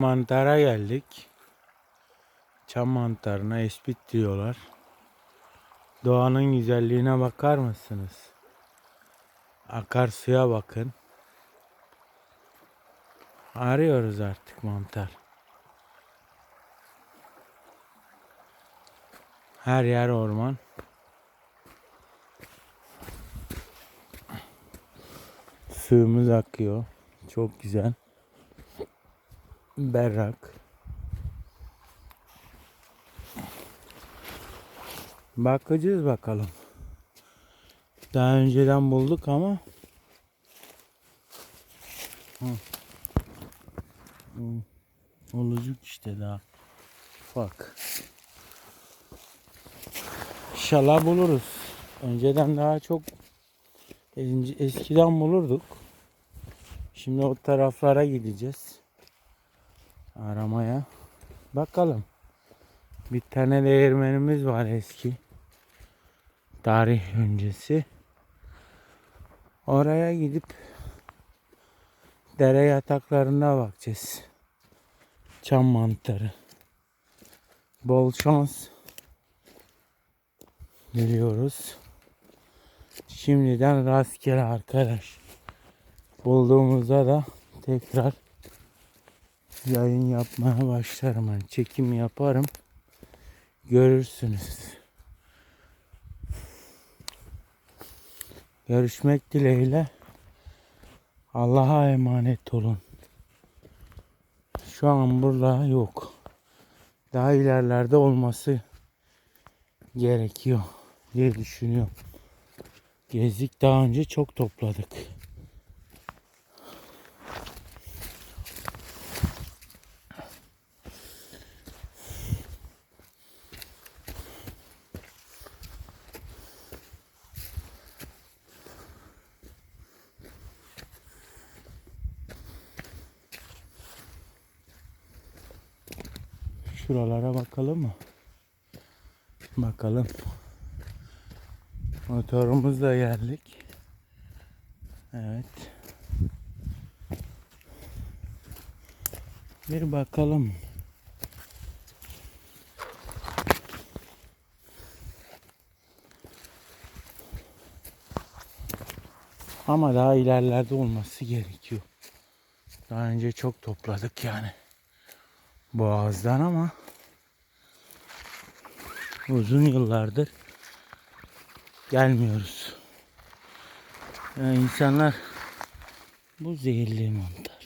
Mantara geldik. Çam mantarına espit diyorlar. Doğanın güzelliğine bakar mısınız? Akarsuya bakın. Arıyoruz artık mantar. Her yer orman. Suyumuz akıyor. Çok güzel. Berrak. Bakacağız bakalım. Daha önceden bulduk ama Hı. Olacak işte daha. Bak. İnşallah buluruz. Önceden daha çok eskiden bulurduk. Şimdi o taraflara gideceğiz. Aramaya. Bakalım. Bir tane değirmenimiz var eski. Tarih öncesi. Oraya gidip dere yataklarına bakacağız. Çam mantarı. Bol şans diliyoruz. Şimdiden rastgele arkadaş. Bulduğumuzda da tekrar yayın yapmaya başlarım. Yani çekim yaparım. Görürsünüz. Görüşmek dileğiyle. Allah'a emanet olun. Şu an burada yok. Daha ilerlerde olması gerekiyor diye düşünüyorum. Gezdik daha önce çok topladık. Şuralara bakalım mı? Bakalım. Motorumuzla geldik. Evet. Bir bakalım. Ama daha ilerlerde olması gerekiyor. Daha önce çok topladık yani. Boğazdan ama uzun yıllardır gelmiyoruz. Yani insanlar bu zehirli mantar.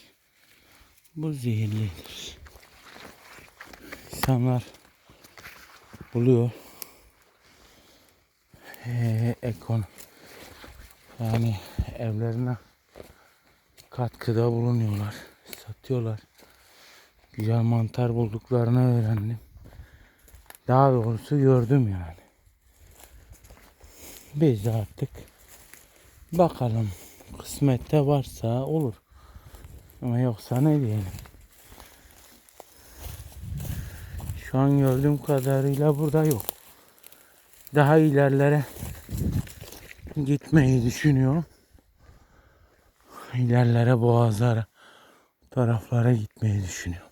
Bu zehirlidir. İnsanlar buluyor. Ee, ekon yani evlerine katkıda bulunuyorlar. Satıyorlar. Güzel mantar bulduklarını öğrendim. Daha doğrusu gördüm yani. Biz artık bakalım kısmette varsa olur. Ama yoksa ne diyelim. Şu an gördüğüm kadarıyla burada yok. Daha ilerlere gitmeyi düşünüyorum. İlerlere boğazlara taraflara gitmeyi düşünüyorum.